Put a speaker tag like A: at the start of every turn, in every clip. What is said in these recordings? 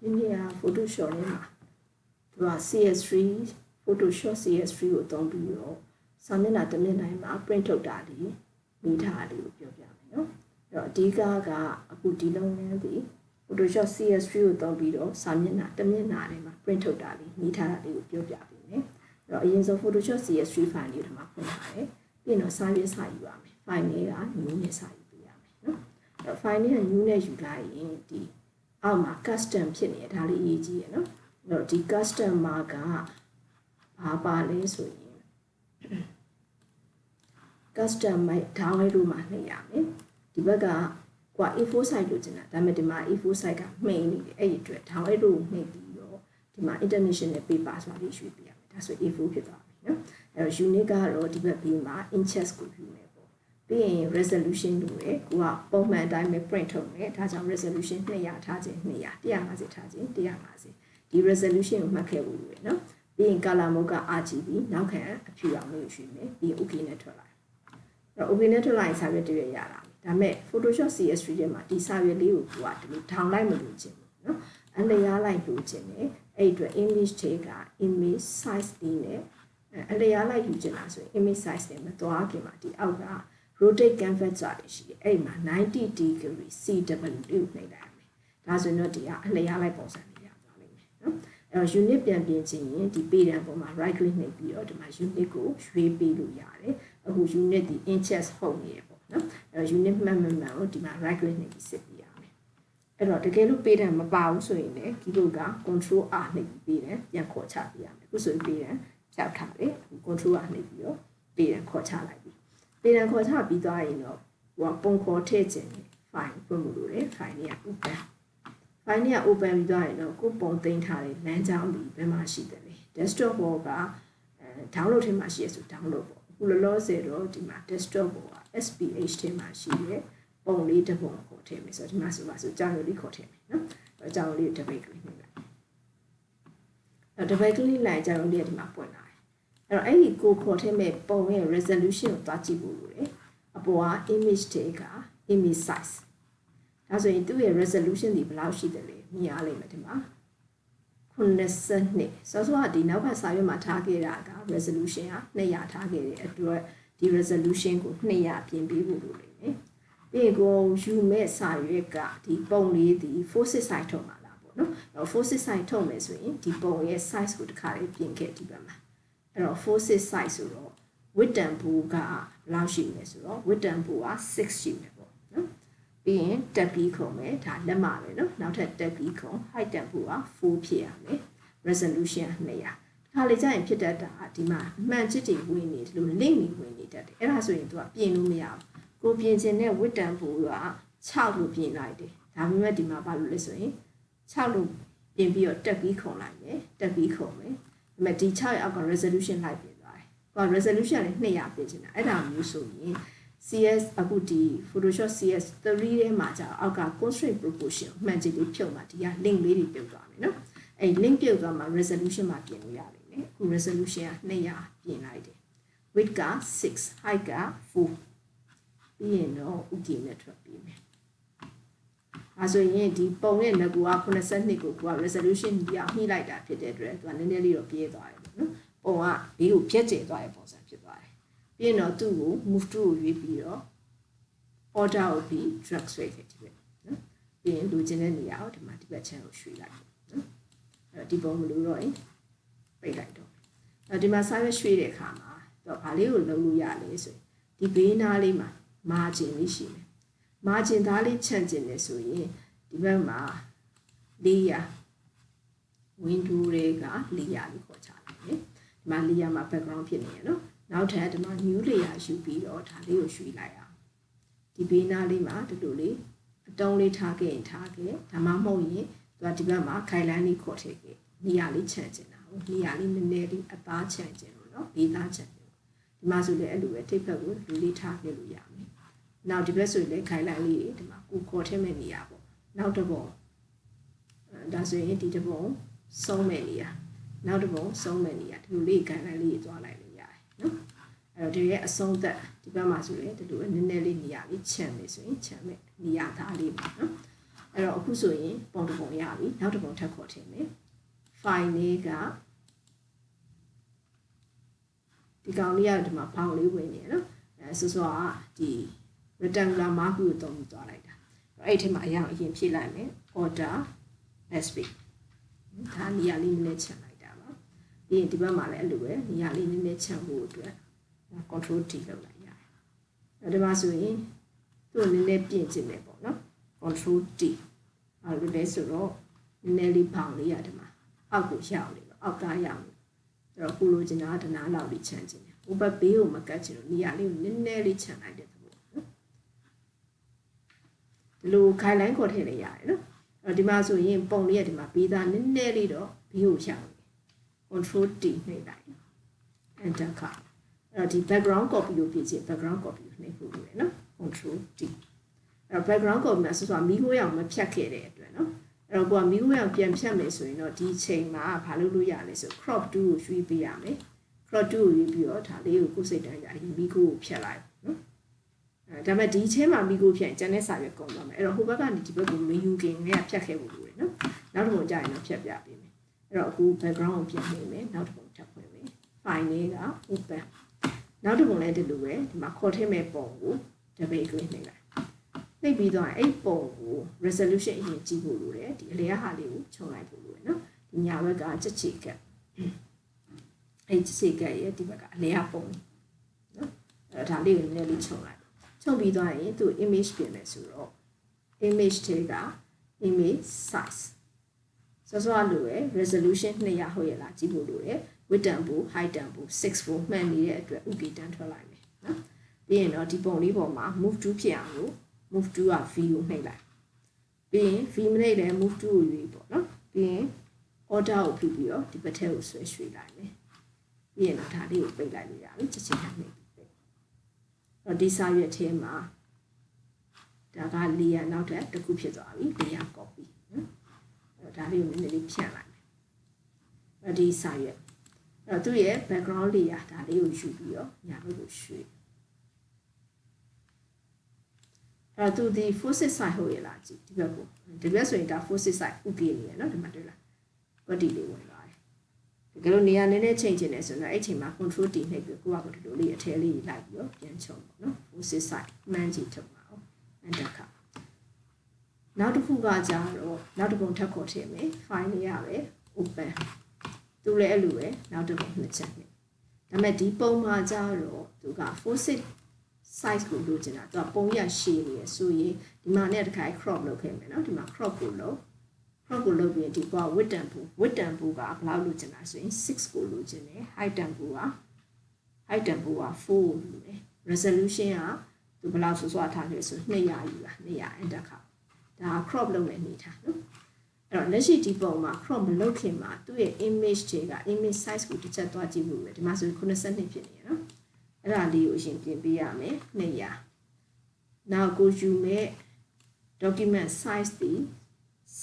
A: ဒီနေ့က Photoshop လေးမှာသူက CS3 Photoshop CS3 ကိုသုံးပြီးတော့စာမျက်နှာတစ်မျက်နှာမှာ print ထုတ်တာဒီမိထားတာလေးကိုပြောပြမယ်နော်အဲ့တော့အဓိကကအခုဒီလုံးနဲ့ဒီ Photoshop CS3 ကိုသုံးပြီးတော့စာမျက်နှာတစ်မျက်နှာထဲမှာ print ထုတ်တာလေးမိထားတာလေးကိုပြောပြပေးမယ်အဲ့တော့အရင်ဆုံး Photoshop CS3 file လေးကိုဒီမှာဖွင့်ထားတယ်ပြီးရင်တော့စာရွက်စာယူရမယ် file လေးက new နဲ့စာယူပေးရမယ်နော်အဲ့တော့ file လေးက new နဲ့ယူလိုက်ရင်ဒီ အောက်မှာ custom ဖြစ်နေတယ်ဒါလေးအရေးကြီးရယ်နော်အဲ့တော့ဒီ custom မှာကဘာပါလဲဆိုရင် custom မိုက် download လို့မှနှိပ်ရမယ်ဒီဘက်ကကွာ A4 site လို့ကျင်တာဒါပေမဲ့ဒီမှာ A4 site ကမှိန်နေတယ်အဲ့ဒီအတွက် download လို့နှိပ်ပြီးတော့ဒီမှာ international paper ဆိုတာလေးရွှေ့ပြရမယ်ဒါဆို A4 ဖြစ်သွားပြီနော်အဲ့တော့ unit ကတော့ဒီဘက်ပြီးမှာ inches ကိုယူမယ် ပြီးရင် resolution လုပ်တယ်ကိုကပုံမှန်အတိုင်းပဲ print ထုတ်တယ်ဒါကြောင့် resolution 200ထားခြင်း200 150ထားခြင်း150ဒီ resolution ကိုမှတ်ခဲ့ဖို့လိုတယ်နော်ပြီးရင် color mode က RGB နောက်ခံအဖြူအောင်လို့ရွှေ့မယ်ပြီးရင် okay နဲ့ထွက်လာအဲ့တော့ okay နဲ့ထွက်လာရင်စာရွက်တရွက်ရတာဒါပေမဲ့ Photoshop CS3 ထဲမှာဒီစာရွက်လေးကိုကိုကဒီလိုထောင်လိုက်မလို့ခြင်းနော်အလျားလိုက်လို့ခြင်းတယ်အဲ့အတွက် image တွေက image size လေးနဲ့အလျားလိုက်ယူခြင်းလားဆိုရင် image size နဲ့မသွားခင်မှာဒီအောက်က rotate canvas ဆိုတာရှိတယ်အဲ့မှာ90 degree CW နှိပ်လိုက်ရမယ်ဒါဆိုရင်တော့ဒီကအလျားလိုက်ပုံစံလေးရသွားလိမ့်မယ်နော်အဲ့တော့ unit ပြန်ပြင်ချင်ရင်ဒီပေတံပေါ်မှာ right click နှိပ်ပြီးတော့ဒီမှာ unit ကိုရွှေ့ပေးလို့ရတယ်အခု unit ဒီ inches ဟုတ်နေတယ်ပေါ့နော်အဲ့တော့ unit မှန်မှန်မှန်ကိုဒီမှာ right click နှိပ်ပြီးစစ်ပြီးရမယ်အဲ့တော့တကယ်လို့ပေတံမပါဘူးဆိုရင်လည်းဒီလိုက control R နှိပ်ပြီးပေတံပြန်ခေါ်ချပြရမယ်အခုဆိုရင်ပေတံဖြောက်ထားတယ်အခု control R နှိပ်ပြီးတော့ပေတံခေါ်ချလိုက်ပြီ ပေးတယ်ခေါ်ချပြီးသွားရင်တော့ဟိုကပုံခေါ်ထည့်ခြင်း file ဖွင့်မှုလို့ရတယ် file လေးက open file လေးက open ပြီးသွားရင်တော့ကိုပုံသိမ်းထားတဲ့လမ်းကြောင်းဒီဘယ်မှာရှိတယ်လဲ desktop ဘောကအဲ download ထဲမှာရှိရဆို download ပေါ့အခုလောလောဆယ်တော့ဒီမှာ desktop ဘောက SPH ထဲမှာရှိတဲ့ပုံလေးတစ်ပုံခေါ်ထည့်မယ်ဆိုတော့ဒီမှာဆိုပါဆိုကြောင်ရုပ်လေးခေါ်ထည့်မယ်နော်အဲကြောင်ရုပ်လေးတစ်ပိတ်ကလေးနှိပ်လိုက်အဲတစ်ပိတ်ကလေးလိုက်ကြောင်ရုပ်လေးကဒီမှာပွင့်လာတယ် အဲ့တော့အဲ့ဒီကိုခေါ်ထည့်မဲ့ပုံရဲ့ resolution ကိုသွားကြည့်ဖို့လိုတယ်အပေါ်က image တွေက image size ဒါဆိုရင်သူ့ရဲ့ resolution ဒီဘယ်လောက်ရှိတယ်လဲမြင်ရလိမ့်မယ်ဒီမှာ82စောစောကဒီနောက်ကစာရွက်မှာထားခဲ့တာက resolution က200ထားခဲ့တဲ့အတွက်ဒီ resolution ကို200ပြင်ပေးဖို့လိုလိမ့်မယ်။ပြီးကိုယူမဲ့စာရွက်ကဒီပုံလေးဒီ46 size ထုတ်မှာလားပေါ့နော်။အဲ့တော့46 size ထုတ်မယ်ဆိုရင်ဒီပုံရဲ့ size ကိုတစ်ခါလေးပြင်ခဲ့ဒီဘက်မှာ။ အဲ့တော့46 size ဆိုတော့ width and bow ကဘယ်လောက်ရှိလဲဆိုတော့ width and bow က6ရှိမယ်ပေါ့နော်။ပြီးရင်တက်ပြီးခုံမယ်ဒါလက်မပဲနော်။နောက်ထပ်တက်ပြီးခုံ height and bow က4ဖြစ်ရမယ်။ resolution 200ခါလေကြာရင်ဖြစ်တတ်တာဒီမှာအမှန်ချစ်တွေဝင်နေတယ်လို့ link တွေဝင်နေတတ်တယ်အဲ့ဒါဆိုရင် तू ကပြင်လို့မရဘူးကိုပြင်ခြင်းနဲ့ဝစ်တန်ဖို့က6လို့ပြင်လိုက်တယ်ဒါပေမဲ့ဒီမှာဘာလို့လဲဆိုရင်6လို့ပြင်ပြီးတော့တက်ပြီးခုံလိုက်မယ်တက်ပြီးခုံမယ်ဒါ ပေမဲ့ဒီ6ရဲ့အောက်က resolution လိုက်ပြင်သွားတယ်ကိုက resolution လည်း200ပြင်ချင်တာအဲ့ဒါမျိုးဆိုရင် CS အခုဒီ Photoshop CS 3ထဲမှာじゃအောက်က constraint proportion မှန်ချင်လေးဖြုတ်မှဒီက link လေးတွေပြုတ်သွားမယ်နော်အဲ့ link ပြုတ်သွားမှာ resolution မှာပြင်လို့ရတယ်လေအခု resolution က200ပြင်လိုက်တယ် width က6 height က4ပြီးရင်တော့ okay နဲ့ထွက်ပြီးမယ် အဲဆိုရင်ဒီပုံရဲ့ငကူက82ကိုကိုက resolution ကြီးအောင်နှိလိုက်တာဖြစ်တဲ့အတွက်သူကနည်းနည်းလေးတော့ပြေးသွားတယ်ပေါ့နော်ပုံကဘေးကိုပြက်ကျဲသွားတဲ့ပုံစံဖြစ်သွားတယ်ပြီးရင်တော့သူ့ကို move to ကိုရွေးပြီးတော့ order ကိုပြီး drag ဆွဲခဲ့ဒီဘက်နော်ပြီးရင်လူချင်းတဲ့နေရာကိုဒီမှာဒီဘက် channel ကိုရွှေ့လိုက်နော်အဲ့တော့ဒီပုံမလို့တော့ရင်ပိတ်လိုက်တော့အဲဒီမှာ service ရွှေ့တဲ့အခါမှာတော့ဗာလေးကိုလုံးလို့ရလဲဆိုရင်ဒီဘေးနားလေးမှာ margin လေးရှိတယ် margin သားလေးချန့်ကျင်နေဆိုရင်ဒီဘက်မှာ400 window တွေက400လေးခေါ်ချလိုက်တယ်ဒီမှာ400မှာ background ဖြစ်နေရနော်နောက်ထပ်ဒီမှာ new layer ယူပြီးတော့ဒါလေးကိုရွှေ့လိုက်အောင်ဒီဘေးနားလေးမှာဒီလိုလေးအတုံးလေးထားခဲ့ရင်ထားခဲ့ဒါမှမဟုတ်ရင်သူကဒီဘက်မှာခိုင်လန်းလေးခေါ်ထည့်ခဲ့နေရာလေးချန့်ကျင်တာဟုတ်နေရာလေးနည်းနည်းလေးအသားချန့်ကျင်လို့နော်လေးသားချန့်ကျင်ဒီမှာဆိုလည်းအဲ့လိုပဲထိပ်ဘက်ကိုလူလေးထားခဲ့လို့ရမယ် နောက်ဒီဘက်ဆိုရင်လည်းခိုင်လန်းလေးဒီမှာကိုခေါ်ထည့်မဲ့နေရာပေါ့နောက်တစ်ပုံဒါဆိုရင်ဒီတစ်ပုံဆုံးမဲ့နေရာနောက်တစ်ပုံဆုံးမဲ့နေရာဒီလိုလေးခိုင်လန်းလေးသွားလိုက်လို့ရတယ်နော်အဲ့တော့ဒီရဲ့အဆုံးသက်ဒီဘက်မှာဆိုရင်ဒီလိုနည်းနည်းလေးနေရာလေးချန်မယ်ဆိုရင်ချန်မယ်နေရာသားလေးပါနော်အဲ့တော့အခုဆိုရင်ပုံတစ်ပုံရပြီနောက်တစ်ပုံထပ်ခေါ်ထည့်မယ် file လေးကဒီကောင်လေးကဒီမှာဘောင်လေးဝင်နေရနော်အဲဆိုဆိုကဒီ rectangular mark ကိုတုံးပြီးသွားလိုက်တာအဲ့ဒီထဲမှာအရင်အရင်ဖြည့်လိုက်မယ် order sp ဒါနေရာလေးနည်းနည်းချန်လိုက်တာပါပြီးရင်ဒီဘက်မှာလည်းအဲ့လိုပဲနေရာလေးနည်းနည်းချန်ဖို့အတွက် control T လုပ်လိုက်ရတယ်အဲ့ဒီမှာဆိုရင်သူ့နည်းနည်းပြင်ကျင်တယ်ပေါ့နော် control T အဲ့လိုလဲဆိုတော့နည်းနည်းလေးပေါင်လေးရတယ်မှာအောက်ကိုရောက်နေတော့အောက်သားရောက်နေအဲ့တော့ကိုလိုချင်တာကဒနာလောက်လေးချန်ချင်တယ်ဟိုဘက်ဘေးကိုမကတ်ချင်လို့နေရာလေးကိုနည်းနည်းလေးချန်လိုက်တဲ့သဘောနော် ဒီလိုခိုင်လိုင်းခေါ်ထည့်လိုက်ရတယ်နော်အဲ့တော့ဒီမှာဆိုရင်ပုံလေးကဒီမှာဘေးသားနည်းနည်းလေးတော့ဘေးကိုရောက်နေ control T နှိပ်လိုက် enter ခါအဲ့တော့ဒီ background copy လို့ပြည့်ချင် background copy ကိုနှိပ်ဖို့လိုတယ်နော် control T အဲ့တော့ background copy မှာဆိုတော့မီးခိုးရောင်မဖြတ်ခဲ့တဲ့အတွက်နော်အဲ့တော့ကိုကမီးခိုးရောင်ပြန်ဖြတ်မယ်ဆိုရင်တော့ဒီချိန်မှာဘာလုပ်လို့ရလဲဆို crop 2ကိုရွှေ့ပေးရမယ် crop 2ကိုရွေးပြီးတော့ဒါလေးကိုကိုယ်စိတ်တိုင်းကြရင်မီးခိုးကိုဖြတ်လိုက်နော်အဲ ဒါပေမဲ့ဒီချင်းမှာမီးခိုးဖြတ်ရင်ကျန်တဲ့စာရွက်ကုန်သွားမယ်အဲ့တော့ဟိုဘက်ကနေဒီဘက်ကိုမယူခင်ကဖြတ်ခဲ့ဖို့လိုတယ်နော်နောက်တစ်ပုံကြာရင်တော့ဖြတ်ပြပေးမယ်အဲ့တော့အခု background ကိုပြင်နေမယ်နောက်တစ်ပုံထပ်ဖွင့်မယ် file လေးက open နောက်တစ်ပုံလည်းဒီလိုပဲဒီမှာခေါ်ထည့်မဲ့ပုံကို double click နှိပ်လိုက်နှိပ်ပြီးတော့အဲ့ပုံကို resolution အရင်ကြည့်ဖို့လိုတယ်ဒီအလျားဟာလေးကိုခြုံလိုက်ဖို့လိုတယ်နော်ဒီညာဘက်ကချက်ချေကက်အဲ့ချက်ချေကက်ရဲ့ဒီဘက်ကအလျားပုံနော်အဲ့ဒါလေးကိုနည်းနည်းလေးခြုံလိုက် ခြုံပြီးသွားရင်သူ image ပြင်မယ်ဆိုတော့ image တွေက image size စောစောလိုရယ် resolution 200ဟုတ်ရဲ့လားကြည့်ဖို့လိုတယ် width တန်ဖို့ height တန်ဖို့6ဖို့မှန်နေတဲ့အတွက်ဥကေတန်ထွက်လိုက်မယ်နော်ပြီးရင်တော့ဒီပုံလေးပေါ်မှာ move to ဖြစ်အောင်လို့ move to က v ကိုနှိပ်လိုက်ပြီးရင် v မနှိပ်လည်း move to ကိုရွေးပေါ့နော်ပြီးရင် order ကိုပြုပြီးတော့ဒီဘက်ထဲကိုဆွဲရွှေ့လိုက်မယ်ပြီးရင်တော့ဒါလေးကိုပိတ်လိုက်လို့ရပြီချက်ချင်းနှိပ်ပြီးပိ တ်တော့ဒီစာရွက်ထဲမှာဒါက layer နောက်ထပ်တစ်ခုဖြစ်သွားပြီ layer copy နော်ဒါလေးကိုနည်းနည်းလေးဖြန့်လိုက်မယ်အဲ့ဒီစာရွက်အဲ့တော့သူ့ရဲ့ background layer ဒါလေးကိုယူပြီးတော့ညာဘက်ကိုရွှေ့အဲ့တော့သူဒီ forces side ဟုတ်ရဲ့လားကြည့်ဒီဘက်ကိုဒီဘက်ဆိုရင်ဒါ forces side ဥကေနေရနော်ဒီမှာတွေ့လားဘတ်တီလေးဝင်လာ တယ်တကယ်လို့နေရာနည်းနည်းချိန်ချင်တယ်ဆိုတော့အဲ့ချိန်မှာ control T နှိပ်ပြီးကိုကကိုဒီလိုလေးအထဲလေးလိုက်ပြီးတော့ပြန်ချုံပေါ့နော် forces side မှန်းကြည့်ထုတ်ပါအောင် enter ခါနောက်တစ်ခုကကြတော့နောက်တစ်ပုံထပ်ခေါ်ထည့်မယ် file လေးရပဲ open သူလည်းအဲ့လိုပဲနောက်တစ်ပုံနှစ်ချက်နဲ့ဒါပေမဲ့ဒီပုံမှာကြတော့သူက forces size ကိုလိုချင်တာသူကပုံရရှည်နေရဆိုရင်ဒီမှာနဲ့တခါ crop လုပ်ခဲ့မယ်เนาะဒီမှာ crop ကိုလုပ် crop ကိုလုပ်ပြီးဒီကွာ width တန်ဖို့ width တန်ဖို့ကဘယ်လောက်လိုချင်တာဆိုရင်6ကိုလိုချင်တယ် height တန်ဖို့က height တန်ဖို့က4ကိုလိုတယ် resolution ကသူဘယ်လောက်ဆိုဆိုထားလဲဆို200ယူတာ200 enter ခါဒါ crop လုပ်နေနေထားနော်အဲ့တော့လက်ရှိဒီပုံမှာ crop မလုပ်ခင်မှာသူ့ရဲ့ image တွေက image size ကိုတစ်ချက်သွားကြည့်ဖို့ပဲဒီမှာဆို82ဖြစ်နေရနော်အဲ့ဒါလေးကိုအရင်ပြင်ပေးရမယ်200နောက်ကိုယူမဲ့ document size ဒီ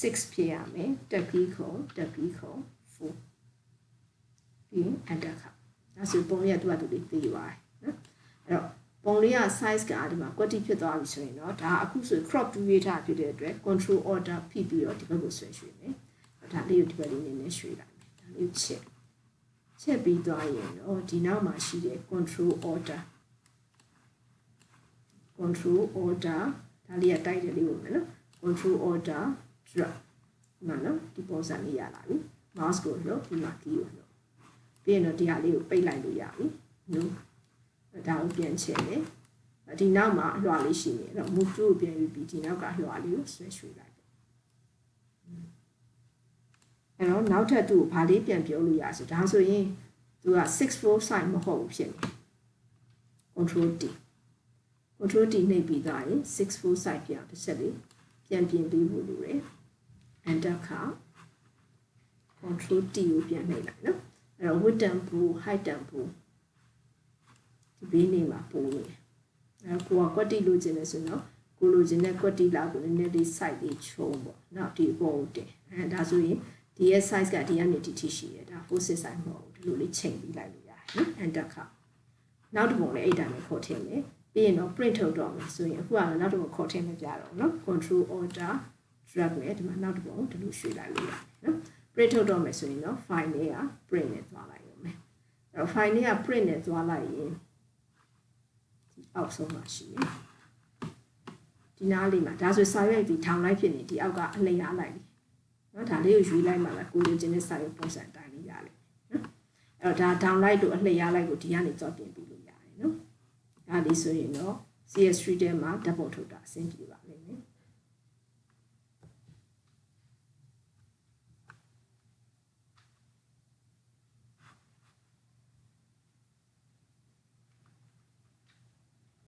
A: 6ဖြစ်ရမယ်တက်ပြီးခုံတက်ပြီးခုံ4ပြီး enter ခါဒါဆိုပုံလေးကသူ့အတူလေးသေးပါတယ်နော်အဲ့တော့ပုံလေးက size ကဒီမှာ quantity ဖြစ်သွားပြီဆိုရင်တော့ဒါအခုဆို crop to data ဖြစ်တဲ့အတွက် control order ဖိပြီးတော့ဒီဘက်ကိုဆွဲရွှေ့မယ်ဒါလေးကိုဒီဘက်လေးနည်းနည်းရွှေ့လိုက်မယ်ဒါလေးချက်ချက်ပြီးသွားရင်တော့ဒီနောက်မှာရှိတဲ့ control order control order ဒါလေးကတိုက်တယ်လေးဝင်မယ်နော် control order drop မှန်နော်ဒီပုံစံလေးရလာပြီ mouse ကိုလို့ဒီမှာ key ကိုလို့ပြီးရင်တော့ဒီဟာလေးကိုပိတ်လိုက်လို့ရပြီ no ဒါကိုပြန်ချင်တယ်ဒီနောက်မှာအလွှာလေးရှိနေတော့ move to ကိုပြန်ယူပြီးဒီနောက်ကအလွှာလေးကိုဆွဲရွှေ့လိုက်တယ်အဲ့တော့နောက်ထပ်သူ့ကိုဘာလေးပြန်ပြောလို့ရဆိုဒါဆိုရင်သူက64 side မဟုတ်ဘူးဖြစ်နေ control D control D နှိပ်ပြီးသားရင်64 side ပြန်တစ်ချက်လေးပြန်ပြင်ပေးဖို့လိုတယ် enter ခါ control T ကိုပြန်နှိပ်လိုက်နော်အဲ့တော့ width တန်ဖို့ height တန်ဖို့ဒီဘေးနေမှာပို့နေအဲကိုကကွက်တီလိုချင်တယ်ဆိုတော့ကိုလိုချင်တဲ့ကွက်တီလာကိုနည်းနည်းလေး site လေးချုံပေါ့နောက်ဒီအပေါ်တင်အဲဒါဆိုရင်ဒီရဲ့ size ကဒီကနေဒီထိရှိရဒါ4 size မဟုတ်ဘူးဒီလိုလေးချိန်ပြီးလိုက်လို့ရတယ်နော် enter ခါနောက်တစ်ပုံလည်းအဲ့တိုင်းပဲခေါ်ထည့်မယ်ပြီးရင်တော့ print ထုတ်တော့မယ်ဆိုရင်အခုကနောက်တစ်ပုံခေါ်ထည့်မပြတော့ဘူးနော် control order drag နဲ့ဒီမှာနောက်တစ်ပုံဒီလိုရွှေ့လိုက်လို့ရတယ်နော် print ထုတ်တော့မယ်ဆိုရင်တော့ file နဲ့က print နဲ့သွားလိုက်ရုံပဲအဲ့တော့ file နဲ့က print နဲ့သွားလိုက်ရင်ဒီအောက်ဆုံးမှာရှိတယ်ဒီနားလေးမှာဒါဆိုစာရွက်ဒီထောင်လိုက်ဖြစ်နေဒီအောက်ကအလျားလိုက်နော်ဒါလေးကိုယူလိုက်မှလည်းကိုလိုချင်တဲ့စာရွက်ပုံစံတိုင်းလေးရလိမ့်မယ်နော်အဲ့တော့ဒါ download တို့အလျားလိုက်ကိုဒီကနေကြော့တင်ပြီးလို့ရတယ်နော်ဒါလေးဆိုရင်တော့ CS3 ထဲမှာဓာတ်ပုံထုတ်တာအဆင်ပြေပါ